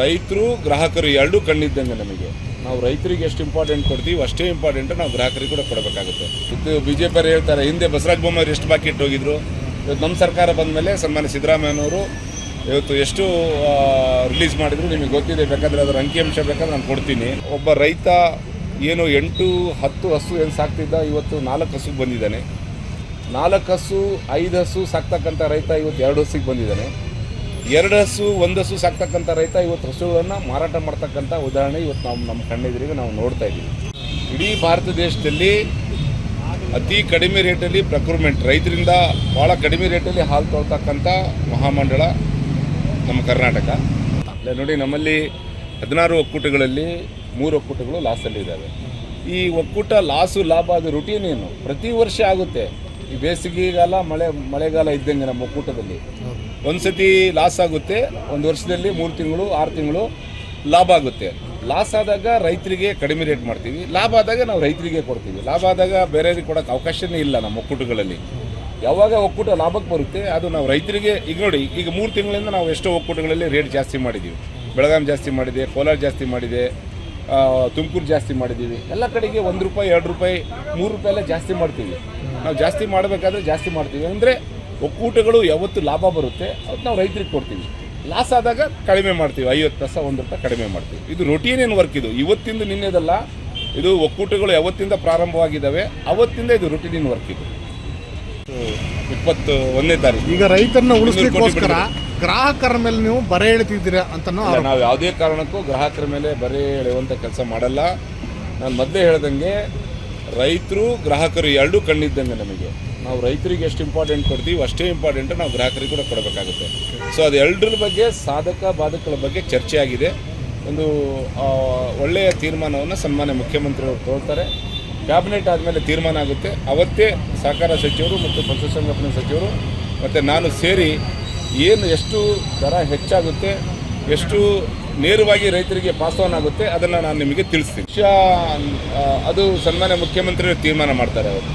ರೈತರು, ಗ್ರಾಹಕರು ಎರಡೂ ಕಣ್ಣಿದ್ದಂಗೆ ನಮಗೆ. ನಾವು ರೈತರಿಗೆ ಎಷ್ಟು ಇಂಪಾರ್ಟೆಂಟ್ ಕೊಡ್ತೀವಿ ಅಷ್ಟೇ ಇಂಪಾರ್ಟೆಂಟ್ ನಾವು ಗ್ರಾಹಕರಿಗೆ ಕೂಡ ಕೊಡಬೇಕಾಗುತ್ತೆ. ಇದು ಬಿ ಜೆ ಪಿಯವರು ಹೇಳ್ತಾರೆ, ಹಿಂದೆ ಬಸವರಾಜ ಬೊಮ್ಮಾಯಿ ಎಷ್ಟು ಬಾಕಿ ಇಟ್ಟೋಗಿದ್ರು. ಇವತ್ತು ನಮ್ಮ ಸರ್ಕಾರ ಬಂದ ಮೇಲೆ ಸನ್ಮಾನ್ಯ ಸಿದ್ದರಾಮಯ್ಯನವರು ಇವತ್ತು ಎಷ್ಟು ರಿಲೀಸ್ ಮಾಡಿದ್ರು, ನಿಮಗೆ ಗೊತ್ತಿದೆ, ಬೇಕಾದರೆ ಅದರ ಅಂಕಿಅಂಶ ಬೇಕಾದ್ರೆ ನಾನು ಕೊಡ್ತೀನಿ. ಒಬ್ಬ ರೈತ ಏನು ಎಂಟು, ಹತ್ತು ಹಸು ಏನು ಸಾಕ್ತಿದ್ದ, ಇವತ್ತು ನಾಲ್ಕು ಹಸುಗೆ ಬಂದಿದ್ದಾನೆ. ನಾಲ್ಕು ಹಸು, ಐದು ಹಸು ಸಾಕ್ತಕ್ಕಂಥ ರೈತ ಇವತ್ತು ಎರಡು ಹಸಿಗೆ ಬಂದಿದ್ದಾನೆ. ಎರಡು ಹಸು ಒಂದು ಹಸು ಸಾಕ್ತಕ್ಕಂಥ ರೈತ ಇವತ್ತು ಹಸುಗಳನ್ನು ಮಾರಾಟ ಮಾಡ್ತಕ್ಕಂಥ ಉದಾಹರಣೆ ಇವತ್ತು ನಾವು ನಮ್ಮ ಕಣ್ಣೆದುರಿಗೆ ನಾವು ನೋಡ್ತಾ ಇದ್ದೀವಿ. ಇಡೀ ಭಾರತ ದೇಶದಲ್ಲಿ ಅತಿ ಕಡಿಮೆ ರೇಟಲ್ಲಿ ಪ್ರಕ್ರೂಮೆಂಟ್ ರೈತರಿಂದ ಭಾಳ ಕಡಿಮೆ ರೇಟಲ್ಲಿ ಹಾಲು ತೊಳ್ತಕ್ಕಂಥ ಮಹಾಮಂಡಳ ನಮ್ಮ ಕರ್ನಾಟಕ. ನೋಡಿ, ನಮ್ಮಲ್ಲಿ ಹದಿನಾರು ಒಕ್ಕೂಟಗಳಲ್ಲಿ ಮೂರು ಒಕ್ಕೂಟಗಳು ಲಾಸಲ್ಲಿದ್ದಾವೆ ಈ ಒಕ್ಕೂಟ ಲಾಸು ಲಾಭ ಅದು ರುಟೀನ್ ಏನು? ಪ್ರತಿ ವರ್ಷ ಆಗುತ್ತೆ. ಈ ಬೇಸಿಗೆಗಾಲ, ಮಳೆ, ಮಳೆಗಾಲ ಇದ್ದಂಗೆ ನಮ್ಮ ಒಕ್ಕೂಟದಲ್ಲಿ. ಒಂದು ಸತಿ ಲಾಸ್ ಆಗುತ್ತೆ, ಒಂದು ವರ್ಷದಲ್ಲಿ ಮೂರು ತಿಂಗಳು, ಆರು ತಿಂಗಳು ಲಾಭ ಆಗುತ್ತೆ. ಲಾಸ್ ಆದಾಗ ರೈತರಿಗೆ ಕಡಿಮೆ ರೇಟ್ ಮಾಡ್ತೀವಿ. ಲಾಭ ಆದಾಗ ನಾವು ರೈತರಿಗೆ ಕೊಡ್ತೀವಿ. ಲಾಭ ಆದಾಗ ಬೇರೆಯವ್ರಿಗೆ ಕೊಡೋಕ್ಕೆ ಅವಕಾಶವೇ ಇಲ್ಲ ನಮ್ಮ ಒಕ್ಕೂಟಗಳಲ್ಲಿ. ಯಾವಾಗ ಒಕ್ಕೂಟ ಲಾಭಕ್ಕೆ ಬರುತ್ತೆ, ಅದು ನಾವು ರೈತರಿಗೆ, ಈಗ ನೋಡಿ, ಈಗ ಮೂರು ತಿಂಗಳಿಂದ ನಾವು ಎಷ್ಟೋ ಒಕ್ಕೂಟಗಳಲ್ಲಿ ರೇಟ್ ಜಾಸ್ತಿ ಮಾಡಿದ್ದೀವಿ ಬೆಳಗಾಂ ಜಾಸ್ತಿ ಮಾಡಿದೆ, ಕೋಲಾರ ಜಾಸ್ತಿ ಮಾಡಿದೆ ತುಮಕೂರು ಜಾಸ್ತಿ ಮಾಡಿದ್ದೀವಿ ಎಲ್ಲ ಕಡೆಗೆ ಒಂದು ರೂಪಾಯಿ, ಎರಡು ರೂಪಾಯಿ, ಮೂರು ರೂಪಾಯಿ ಎಲ್ಲ ಜಾಸ್ತಿ ಮಾಡ್ತೀವಿ. ನಾವು ಜಾಸ್ತಿ ಮಾಡಬೇಕಾದ್ರೆ ಜಾಸ್ತಿ ಮಾಡ್ತೀವಿ. ಅಂದರೆ ಒಕ್ಕೂಟಗಳು ಯಾವತ್ತು ಲಾಭ ಬರುತ್ತೆ ಅದು ನಾವು ರೈತರಿಗೆ ಕೊಡ್ತೀವಿ. ಲಾಸ್ ಆದಾಗ ಕಡಿಮೆ ಮಾಡ್ತೀವಿ ಐವತ್ತು ಪೈಸ ಒಂದು ರೂಪಾಯಿ ಕಡಿಮೆ ಮಾಡ್ತೀವಿ. ಇದು ರೊಟೀನ್ ಏನು ವರ್ಕ್ ಇದು? ಇವತ್ತಿಂದ ನಿನ್ನೆದಲ್ಲ ಇದು ಒಕ್ಕೂಟಗಳು ಯಾವತ್ತಿಂದ ಪ್ರಾರಂಭವಾಗಿದ್ದಾವೆ ಅವತ್ತಿಂದ ಇದು ರೊಟೀನ್ ವರ್ಕ್ ಇದು? ಇಪ್ಪತ್ತು ಒಂದನೇ ತಾರೀಕು. ಈಗ ರೈತರನ್ನ ಉಳಿಸ್ಲಿಕ್ಕೋಸ್ಕರ. ಗ್ರಾಹಕರ ಮೇಲೆ ನೀವು ಬರೆ ಎಳಿತಿದ್ದೀರಾ ಅಂತ ನಾವು ಯಾವುದೇ ಕಾರಣಕ್ಕೂ ಗ್ರಾಹಕರ ಮೇಲೆ ಬರೆ ಎಳೆಯುವಂಥ ಕೆಲಸ ಮಾಡಲ್ಲ. ನಾನು ಮೊದಲೇ ಹೇಳ್ದಂಗೆ ರೈತರು ಗ್ರಾಹಕರು ಎರಡೂ ಕಣ್ಣಿದ್ದಂಗೆ ನಮಗೆ. ನಾವು ರೈತರಿಗೆ ಎಷ್ಟು ಇಂಪಾರ್ಟೆಂಟ್ ಕೊಡ್ತೀವಿ ಅಷ್ಟೇ ಇಂಪಾರ್ಟೆಂಟ್ ನಾವು ಗ್ರಾಹಕರಿಗೆ ಕೂಡ ಕೊಡಬೇಕಾಗುತ್ತೆ. ಸೊ ಅದು ಎರಡರ ಬಗ್ಗೆ ಸಾಧಕ ಬಾಧಕಗಳ ಬಗ್ಗೆ ಚರ್ಚೆ ಆಗಿದೆ. ಒಂದು ಒಳ್ಳೆಯ ತೀರ್ಮಾನವನ್ನು ಸನ್ಮಾನ್ಯ ಮುಖ್ಯಮಂತ್ರಿಯವರು ತೋರ್ತಾರೆ. ಕ್ಯಾಬಿನೆಟ್ ಆದಮೇಲೆ ತೀರ್ಮಾನ ಆಗುತ್ತೆ. ಅವತ್ತೇ ಸಹಕಾರ ಸಚಿವರು ಮತ್ತು ಪಶುಸಂಗೋಪನಾ ಸಚಿವರು ಮತ್ತು ನಾನು ಸೇರಿ ಏನು ಎಷ್ಟು ದರ ಹೆಚ್ಚಾಗುತ್ತೆ ಎಷ್ಟು ನೇರವಾಗಿ ರೈತರಿಗೆ ಪಾಸ್ ಆನ್ ಆಗುತ್ತೆ ಅದನ್ನು ನಾನು ನಿಮಗೆ ತಿಳಿಸ್ತೀನಿ. ವಿಷಯ ಅದು ಸನ್ಮಾನ್ಯ ಮುಖ್ಯಮಂತ್ರಿಗಳು ತೀರ್ಮಾನ ಮಾಡ್ತಾರೆ ಅವರು.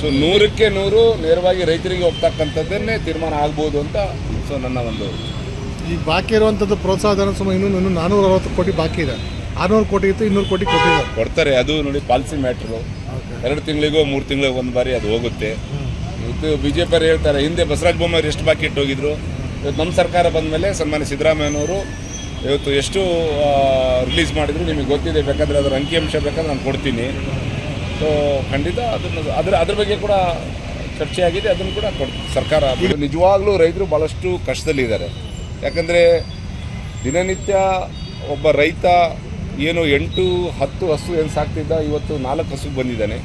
ಸೊ ನೂರಕ್ಕೆ ನೂರು ನೇರವಾಗಿ ರೈತರಿಗೆ ಹೋಗ್ತಕ್ಕಂಥದ್ದನ್ನೇ ತೀರ್ಮಾನ ಆಗ್ಬೋದು ಅಂತ ಸೊ ನನ್ನ ಒಂದು ಈ ಬಾಕಿ ಇರುವಂಥದ್ದು ಪ್ರೋತ್ಸಾಹ ಧನ ಸುಮಾರು ಇನ್ನೂ ಇನ್ನೂ ನಾನ್ನೂರ ಅರವತ್ತು ಕೋಟಿ ಬಾಕಿ ಇದೆ. ಆರುನೂರು ಕೋಟಿ ಇತ್ತು ಇನ್ನೂರು ಕೋಟಿ ಕೊಟ್ಟಿದ್ದಾರೆ ಕೊಡ್ತಾರೆ ಅದು ನೋಡಿ ಪಾಲಿಸಿ ಮ್ಯಾಟ್ರು. ಎರಡು ತಿಂಗಳಿಗೋ ಮೂರು ತಿಂಗಳಿಗೋ ಒಂದು ಬಾರಿ ಅದು ಹೋಗುತ್ತೆ. ಇದು ಬಿ ಜೆ ಪಿ ಹೇಳ್ತಾರೆ ಹಿಂದೆ ಬಸವರಾಜ ಬೊಮ್ಮಾಯಿ ಎಷ್ಟು ಬಾಕಿ ಇಟ್ಟೋಗಿದ್ರು ಇವತ್ತು ನಮ್ಮ ಸರ್ಕಾರ ಬಂದ ಮೇಲೆ ಸನ್ಮಾನ್ಯ ಸಿದ್ದರಾಮಯ್ಯನವರು ಇವತ್ತು ಎಷ್ಟು ರಿಲೀಸ್ ಮಾಡಿದ್ರು ನಿಮಗೆ ಗೊತ್ತಿದೆ ಬೇಕಾದರೆ ಅದರ ಅಂಕಿಅಂಶ ಬೇಕಾದ್ರೆ ನಾನು ಕೊಡ್ತೀನಿ. ಸೊ ಖಂಡಿತ ಅದನ್ನು ಅದರ ಅದ್ರ ಬಗ್ಗೆ ಕೂಡ ಚರ್ಚೆ ಆಗಿದೆ ಅದನ್ನು ಕೂಡ ಕೊಡ್ ಸರ್ಕಾರ ನಿಜವಾಗ್ಲೂ ರೈತರು ಭಾಳಷ್ಟು ಕಷ್ಟದಲ್ಲಿದ್ದಾರೆ. ಯಾಕಂದರೆ ದಿನನಿತ್ಯ ಒಬ್ಬ ರೈತ ಏನು ಎಂಟು ಹತ್ತು ಹಸು ಏನು ಸಾಕ್ತಿದ್ದ ಇವತ್ತು ನಾಲ್ಕು ಹಸುಗೆ ಬಂದಿದ್ದಾನೆ.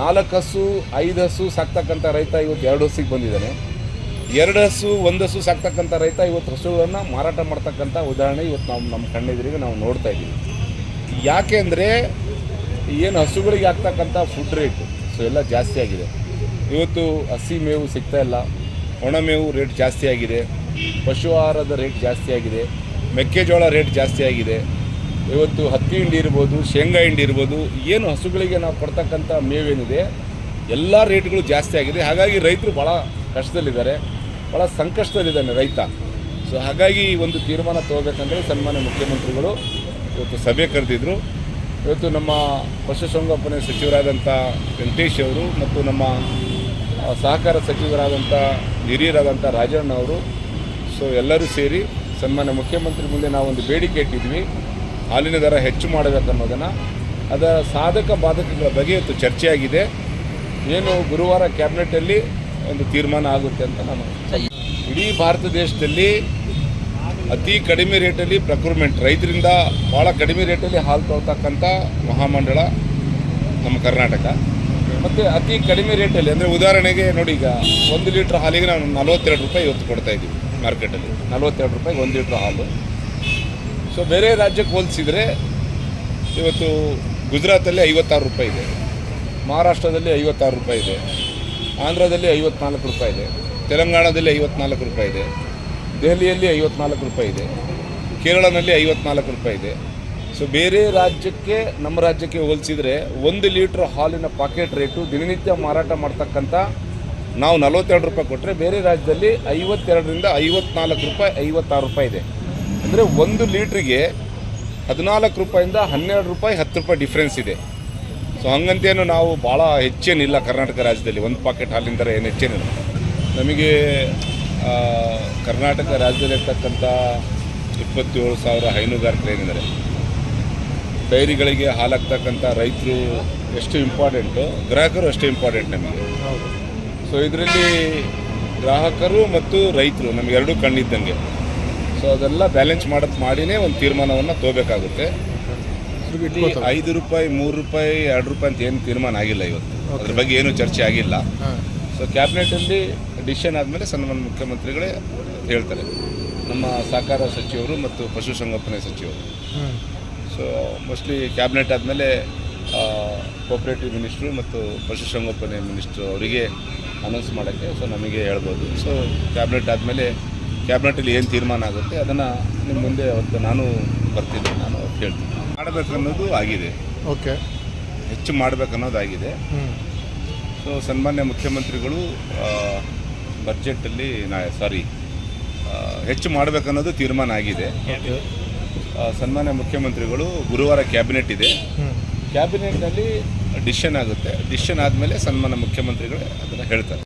ನಾಲ್ಕು ಹಸು ಐದು ಹಸು ಸಾಕ್ತಕ್ಕಂಥ ರೈತ ಇವತ್ತು ಎರಡು ಹಸಿಗೆ ಬಂದಿದ್ದಾನೆ. ಎರಡು ಹಸು ಒಂದು ಹಸು ಸಾಕ್ತಕ್ಕಂಥ ರೈತ ಇವತ್ತು ಹಸುಗಳನ್ನು ಮಾರಾಟ ಮಾಡ್ತಕ್ಕಂಥ ಉದಾಹರಣೆ ಇವತ್ತು ನಾವು ನಮ್ಮ ಕಣ್ಣೆದುರಿಗೆ ನಾವು ನೋಡ್ತಾ ಇದ್ದೀವಿ. ಯಾಕೆ ಅಂದರೆ ಏನು ಹಸುಗಳಿಗೆ ಆಗ್ತಕ್ಕಂಥ ಫುಡ್ ರೇಟ್ ಸೊ ಎಲ್ಲ ಜಾಸ್ತಿ ಆಗಿದೆ. ಇವತ್ತು ಹಸಿ ಮೇವು ಸಿಗ್ತಾ ಇಲ್ಲ, ಒಣ ಮೇವು ರೇಟ್ ಜಾಸ್ತಿ ಆಗಿದೆ, ಪಶು ಆಹಾರದ ರೇಟ್ ಜಾಸ್ತಿ ಆಗಿದೆ, ಮೆಕ್ಕೆಜೋಳ ರೇಟ್ ಜಾಸ್ತಿ ಆಗಿದೆ. ಇವತ್ತು ಹತ್ತಿ ಹಿಂಡಿ ಇರ್ಬೋದು, ಶೇಂಗಾ ಹಿಂಡಿ ಇರ್ಬೋದು, ಏನು ಹಸುಗಳಿಗೆ ನಾವು ಕೊಡ್ತಕ್ಕಂಥ ಮೇವೇನಿದೆ, ಎಲ್ಲ ರೇಟ್ಗಳು ಜಾಸ್ತಿ ಆಗಿದೆ. ಹಾಗಾಗಿ ರೈತರು ಭಾಳ ಕಷ್ಟದಲ್ಲಿದ್ದಾರೆ ಭಾಳ ಸಂಕಷ್ಟದಲ್ಲಿದ್ದಾನೆ ರೈತ. ಸೊ ಹಾಗಾಗಿ ಈ ಒಂದು ತೀರ್ಮಾನ ತಗೋಬೇಕಂದ್ರೆ ಸನ್ಮಾನ್ಯ ಮುಖ್ಯಮಂತ್ರಿಗಳು ಇವತ್ತು ಸಭೆ ಕರೆದಿದ್ರು. ಇವತ್ತು ನಮ್ಮ ಪಶುಸಂಗೋಪನೆ ಸಚಿವರಾದಂಥ ವೆಂಕಟೇಶ್ ಅವರು ಮತ್ತು ನಮ್ಮ ಸಹಕಾರ ಸಚಿವರಾದಂಥ ಹಿರಿಯರಾದಂಥ ರಾಜಣ್ಣ ಅವರು, ಸೊ, ಎಲ್ಲರೂ ಸೇರಿ ಸನ್ಮಾನ್ಯ ಮುಖ್ಯಮಂತ್ರಿ ಮುಂದೆ ನಾವೊಂದು ಬೇಡಿಕೆ ಇಟ್ಟಿದ್ವಿ. ಹಾಲಿನ ದರ ಹೆಚ್ಚು ಮಾಡಬೇಕನ್ನೋದನ್ನು ಅದರ ಸಾಧಕ ಬಾಧಕಗಳ ಬಗ್ಗೆ ಇವತ್ತು ಚರ್ಚೆಯಾಗಿದೆ. ಏನು ಗುರುವಾರ ಕ್ಯಾಬಿನೆಟಲ್ಲಿ ಒಂದು ತೀರ್ಮಾನ ಆಗುತ್ತೆ ಅಂತ ನಾನು ಇಡೀ ಭಾರತ ದೇಶದಲ್ಲಿ ಅತಿ ಕಡಿಮೆ ರೇಟಲ್ಲಿ ಪ್ರಕ್ರೂರ್ಮೆಂಟ್ ರೈತರಿಂದ ಭಾಳ ಕಡಿಮೆ ರೇಟಲ್ಲಿ ಹಾಲು ತೊಗೊಳ್ತಕ್ಕಂಥ ಮಹಾಮಂಡಳ ನಮ್ಮ ಕರ್ನಾಟಕ. ಮತ್ತು ಅತಿ ಕಡಿಮೆ ರೇಟಲ್ಲಿ, ಅಂದರೆ ಉದಾಹರಣೆಗೆ ನೋಡಿ ಈಗ ಒಂದು ಲೀಟ್ರ್ ಹಾಲಿಗೆ ನಾವು ನಲ್ವತ್ತೆರಡು ರೂಪಾಯಿ ಇವತ್ತು ಕೊಡ್ತಾ ಇದ್ದೀವಿ ಮಾರ್ಕೆಟಲ್ಲಿ. ನಲ್ವತ್ತೆರಡು ರೂಪಾಯಿಗೆ ಒಂದು ಲೀಟ್ರ್ ಹಾಲು. ಸೊ ಬೇರೆ ರಾಜ್ಯಕ್ಕೆ ಹೋಲಿಸಿದರೆ ಇವತ್ತು ಗುಜರಾತಲ್ಲಿ ಐವತ್ತಾರು ರೂಪಾಯಿ ಇದೆ. ಮಹಾರಾಷ್ಟ್ರದಲ್ಲಿ ಐವತ್ತಾರು ರೂಪಾಯಿ ಇದೆ. ಆಂಧ್ರದಲ್ಲಿ ಐವತ್ನಾಲ್ಕು ರೂಪಾಯಿ ಇದೆ, ತೆಲಂಗಾಣದಲ್ಲಿ ಐವತ್ನಾಲ್ಕು ರೂಪಾಯಿ ಇದೆ, ದೆಹಲಿಯಲ್ಲಿ ಐವತ್ನಾಲ್ಕು ರೂಪಾಯಿ ಇದೆ, ಕೇರಳನಲ್ಲಿ ಐವತ್ನಾಲ್ಕು ರೂಪಾಯಿ ಇದೆ. ಸೊ ಬೇರೆ ರಾಜ್ಯಕ್ಕೆ, ನಮ್ಮ ರಾಜ್ಯಕ್ಕೆ ಹೋಲಿಸಿದರೆ ಒಂದು ಲೀಟ್ರ್ ಹಾಲಿನ ಪಾಕೆಟ್ ರೇಟು ದಿನನಿತ್ಯ ಮಾರಾಟ ಮಾಡ್ತಕ್ಕಂಥ ನಾವು ನಲವತ್ತೆರಡು ರೂಪಾಯಿ ಕೊಟ್ಟರೆ ಬೇರೆ ರಾಜ್ಯದಲ್ಲಿ ಐವತ್ತೆರಡರಿಂದ ಐವತ್ನಾಲ್ಕು ರೂಪಾಯಿ, ಐವತ್ತಾರು ರೂಪಾಯಿ ಇದೆ. ಅಂದರೆ ಒಂದು ಲೀಟ್ರಿಗೆ ಹದಿನಾಲ್ಕು ರೂಪಾಯಿಂದ ಹನ್ನೆರಡು ರೂಪಾಯಿ ಹತ್ತು ರೂಪಾಯಿ ಡಿಫ್ರೆನ್ಸ್ ಇದೆ. ಸೊ ಹಂಗಂತೇನು ನಾವು ಭಾಳ ಹೆಚ್ಚೇನಿಲ್ಲ ಕರ್ನಾಟಕ ರಾಜ್ಯದಲ್ಲಿ. ಒಂದು ಪಾಕೆಟ್ ಹಾಲಿಂದ ಏನು ಹೆಚ್ಚೇನಿಲ್ಲ. ನಮಗೆ ಕರ್ನಾಟಕ ರಾಜ್ಯದಲ್ಲಿರ್ತಕ್ಕಂಥ ಇಪ್ಪತ್ತೇಳು ಸಾವಿರ ಹೈನುಗಾರಿಕೆ ಏನಿದ್ದಾರೆ. ಡೈರಿಗಳಿಗೆ ಹಾಲಾಗ್ತಕ್ಕಂಥ ರೈತರು ಎಷ್ಟು ಇಂಪಾರ್ಟೆಂಟು ಗ್ರಾಹಕರು ಅಷ್ಟೇ ಇಂಪಾರ್ಟೆಂಟ್ ನಮಗೆ. ಸೊ ಇದರಲ್ಲಿ ಗ್ರಾಹಕರು ಮತ್ತು ರೈತರು, ನಮಗೆ ಎರಡೂ ಕಣ್ಣಿದ್ದಂಗೆ. ಸೊ ಅದೆಲ್ಲ ಬ್ಯಾಲೆನ್ಸ್ ಮಾಡೋದು ಮಾಡಿಯೇ ಒಂದು ತೀರ್ಮಾನವನ್ನು ತಗೋಬೇಕಾಗುತ್ತೆ. ಐದು ರೂಪಾಯಿ ಮೂರು ರೂಪಾಯಿ ಎರಡು ರೂಪಾಯಿ ಅಂತ ಏನು ತೀರ್ಮಾನ ಆಗಿಲ್ಲ ಇವತ್ತು. ಅದ್ರ ಬಗ್ಗೆ ಏನು ಚರ್ಚೆ ಆಗಿಲ್ಲ. ಸೊ ಕ್ಯಾಬಿನೆಟಲ್ಲಿ ಡಿಸಿಷನ್ ಆದಮೇಲೆ ಸನ್ಮಾನ್ ಮುಖ್ಯಮಂತ್ರಿಗಳೇ ಹೇಳ್ತಾರೆ. ನಮ್ಮ ಸಹಕಾರ ಸಚಿವರು ಮತ್ತು ಪಶುಸಂಗೋಪನೆ ಸಚಿವರು. ಸೊ ಮೋಸ್ಟ್ಲಿ ಕ್ಯಾಬಿನೆಟ್ ಆದಮೇಲೆ ಕೋಪರೇಟಿವ್ ಮಿನಿಸ್ಟ್ರು ಮತ್ತು ಪಶುಸಂಗೋಪನೆ ಮಿನಿಸ್ಟ್ರು ಅವರಿಗೆ ಅನೌನ್ಸ್ ಮಾಡೋಕ್ಕೆ ಸೊ ನಮಗೆ ಹೇಳ್ಬೋದು. ಸೊ ಕ್ಯಾಬಿನೆಟ್ ಆದಮೇಲೆ ಕ್ಯಾಬಿನೆಟಲ್ಲಿ ಏನು ತೀರ್ಮಾನ ಆಗುತ್ತೆ ಅದನ್ನು ನಿಮ್ಮ ಮುಂದೆ ಅವತ್ತು ನಾನು ಬರ್ತೀನಿ ನಾನು ಅವತ್ತು ಹೇಳ್ತೀನಿ. ಮಾಡಬೇಕನ್ನೋದು ಆಗಿದೆ. ಓಕೆ. ಹೆಚ್ಚು ಮಾಡಬೇಕನ್ನೋದಾಗಿದೆ. ಸೊ ಸನ್ಮಾನ್ಯ ಮುಖ್ಯಮಂತ್ರಿಗಳು ಬಜೆಟಲ್ಲಿ ನಾ ಸಾರಿ ಹೆಚ್ಚು ಮಾಡಬೇಕನ್ನೋದು ತೀರ್ಮಾನ ಆಗಿದೆ. ಸನ್ಮಾನ್ಯ ಮುಖ್ಯಮಂತ್ರಿಗಳು ಗುರುವಾರ ಕ್ಯಾಬಿನೆಟ್ ಇದೆ. ಕ್ಯಾಬಿನೆಟ್ನಲ್ಲಿ ಡಿಸಿಷನ್ ಆಗುತ್ತೆ. ಡಿಸಿಷನ್ ಆದಮೇಲೆ ಸನ್ಮಾನ್ಯ ಮುಖ್ಯಮಂತ್ರಿಗಳೇ ಅದನ್ನು ಹೇಳ್ತಾರೆ.